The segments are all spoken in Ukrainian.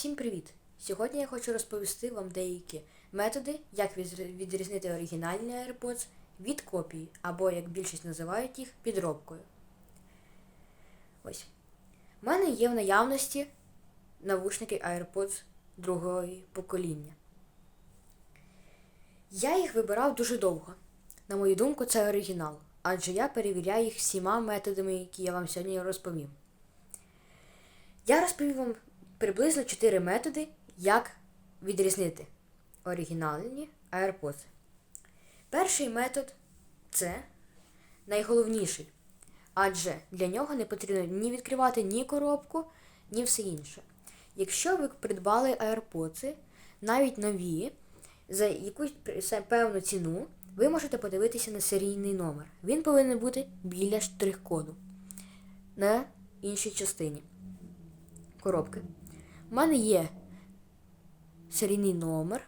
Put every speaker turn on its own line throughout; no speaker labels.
Всім привіт! Сьогодні я хочу розповісти вам деякі методи, як відрізнити оригінальний AirPods від копії, або, як більшість називають їх, підробкою. Ось. У мене є в наявності навушники AirPods другого покоління. Я їх вибирав дуже довго. На мою думку, це оригінал, адже я перевіряю їх всіма методами, які я вам сьогодні розповім. Я розповім вам приблизно 4 методи, як відрізнити оригінальні AirPods. Перший метод це найголовніший, адже для нього не потрібно ні відкривати ні коробку, ні все інше. Якщо ви придбали AirPods, навіть нові, за якусь певну ціну, ви можете подивитися на серійний номер. Він повинен бути біля штрих-коду на іншій частині коробки. У мене є серійний номер.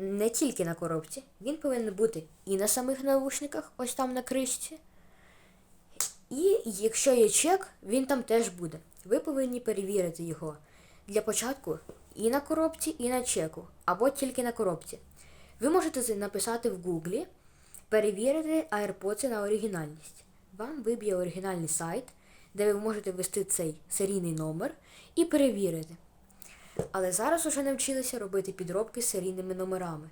Не тільки на коробці. Він повинен бути і на самих навушниках, ось там на кришці. І якщо є чек, він там теж буде. Ви повинні перевірити його для початку і на коробці, і на чеку, або тільки на коробці. Ви можете написати в Гуглі перевірити AirPods на оригінальність. Вам виб'є оригінальний сайт, де ви можете ввести цей серійний номер і перевірити. Але зараз уже навчилися робити підробки з серійними номерами.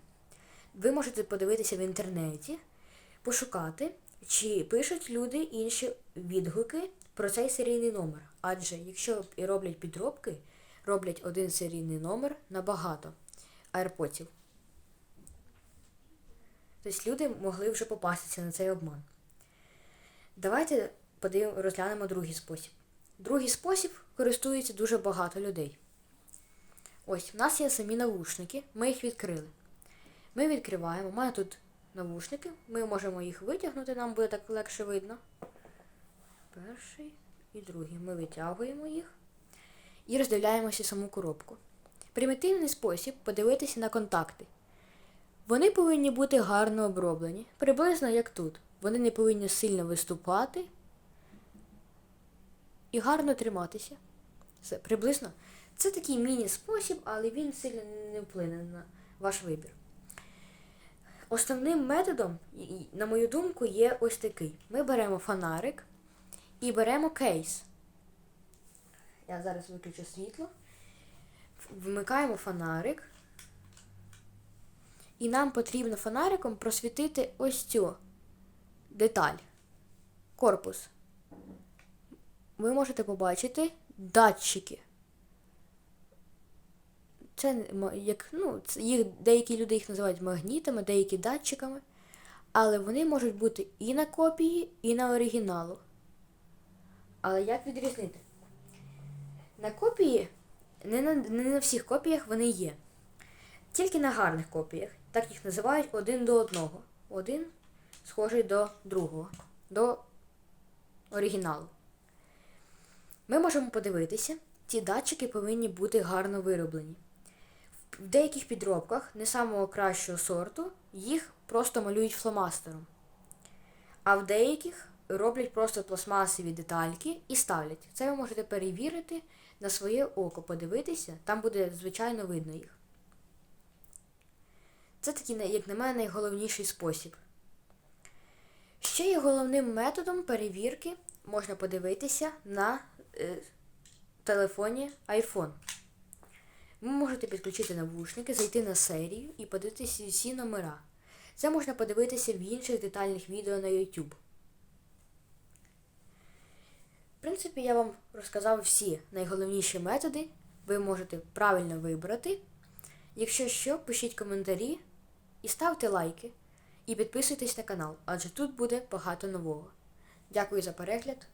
Ви можете подивитися в інтернеті, пошукати, чи пишуть люди інші відгуки про цей серійний номер. Адже якщо і роблять підробки, роблять один серійний номер на багато AirPods. Тобто люди могли вже попастися на цей обман. Давайте подивимо, розглянемо другий спосіб. Другий спосіб користується дуже багато людей. Ось, в нас є самі навушники, ми їх відкрили. Ми відкриваємо, у мене тут навушники, ми можемо їх витягнути, нам буде так легше видно. Перший і другий. Ми витягуємо їх і роздивляємося саму коробку. Примітивний спосіб подивитися на контакти. Вони повинні бути гарно оброблені, приблизно як тут. Вони не повинні сильно виступати і гарно триматися. Все, приблизно. Це такий міні-спосіб, але він сильно не вплине на ваш вибір. Основним методом, на мою думку, є ось такий. Ми беремо фонарик і беремо кейс. Я зараз виключу світло. Вмикаємо фонарик. І нам потрібно фонариком просвітити ось цю деталь. Корпус. Ви можете побачити датчики. Це як, ну, їх, деякі люди їх називають магнітами, деякі датчиками. Але вони можуть бути і на копії, і на оригіналу. Але як відрізнити? На копії, не на, не на всіх копіях вони є. Тільки на гарних копіях. Так їх називають один до одного. Один схожий до другого, до оригіналу. Ми можемо подивитися, ці датчики повинні бути гарно вироблені. В деяких підробках не самого кращого сорту їх просто малюють фломастером. А в деяких роблять просто пластмасові детальки і ставлять. Це ви можете перевірити на своє око, подивитися, там буде звичайно видно їх. Це такий, як на мене, найголовніший спосіб. Ще є головним методом перевірки можна подивитися на телефоні iPhone. Ви можете підключити навушники, зайти на серію і подивитися всі номера. Це можна подивитися в інших детальних відео на YouTube. В принципі, я вам розказав всі найголовніші методи. Ви можете правильно вибрати. Якщо що, пишіть коментарі і ставте лайки. І підписуйтесь на канал, адже тут буде багато нового. Дякую за перегляд.